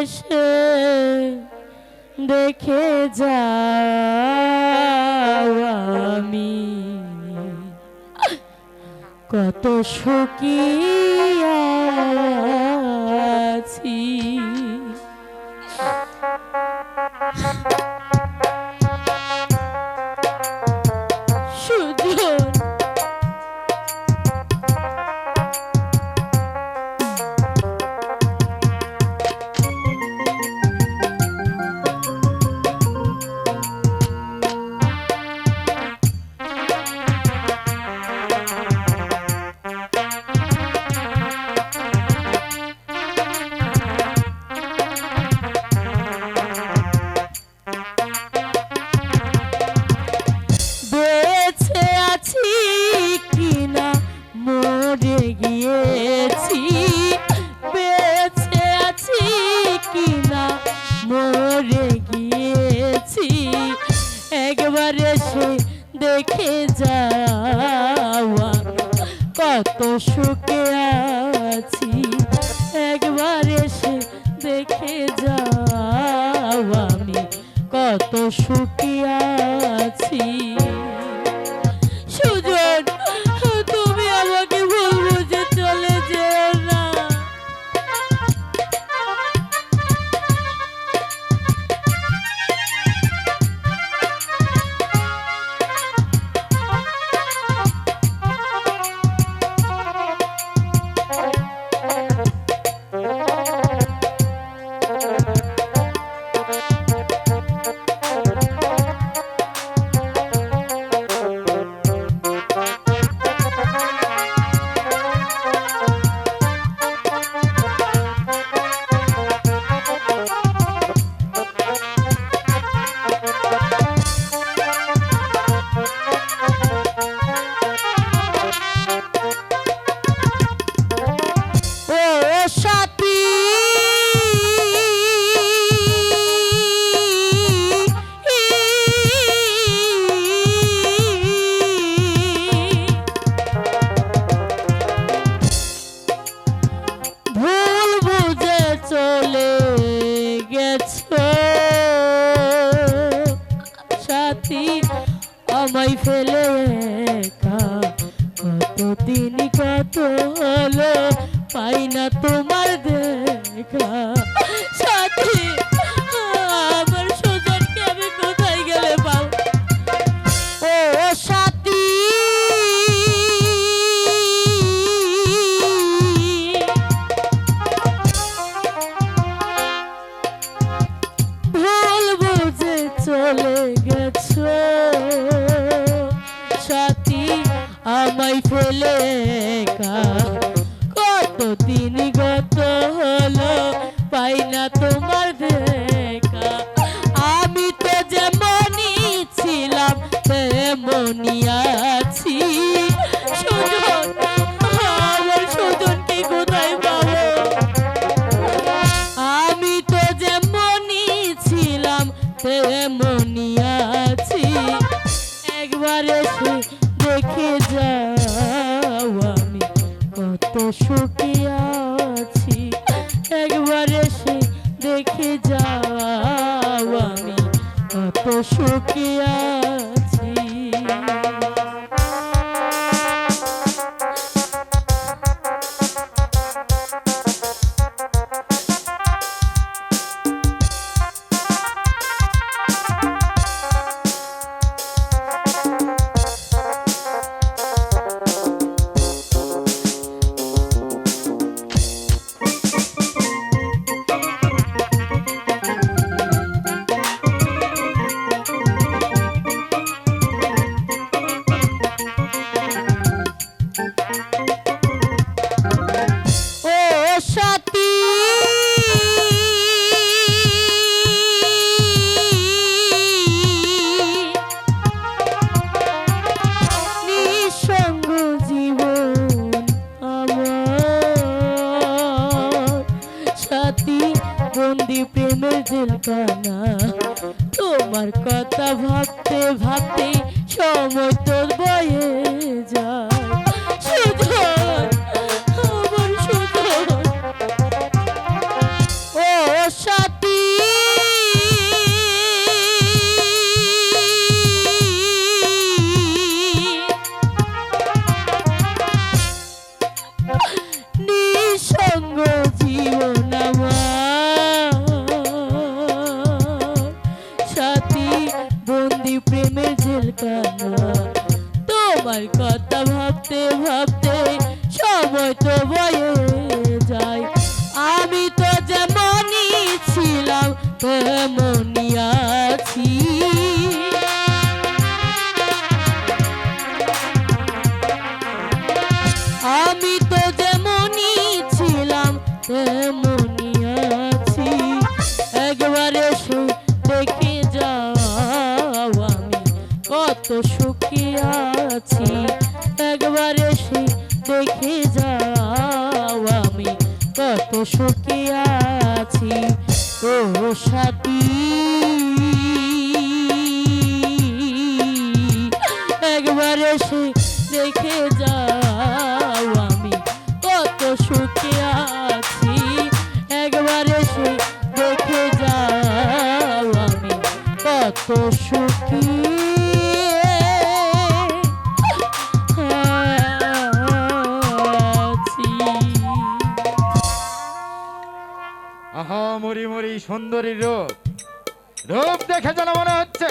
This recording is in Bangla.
এসে দেখে যাও আমি। কত সুখিয়াছি দেখে যাওয়া কত সুখে আছি। একবার এসে দেখে যাওয়া আমি কত সুখে আছি। সাথী আমায় ফেলে কতদিন কত হলো পাই না তোমার দেখা। চলে গেছো। সাথী আমায় ফেলে কতদিন গত হলো, পাই না তোমার দেখা। আমি তো যেমনই ছিলাম, তেমনই প্রেমের তোমার কথা ভাবতে ভাবতে সময় তোর বয়ে যায়। আমি প্রেমের জেলখানা তোমার কথা ভাবতে ভাবতে সময় তো বয়ে যায়। আমি তো যেমনই ছিলাম, তেমনই আছি। কত সুখী আছি ও সাথী। একবার এসে সুন্দরী রূপ। রূপ দেখে যেন মনে হচ্ছে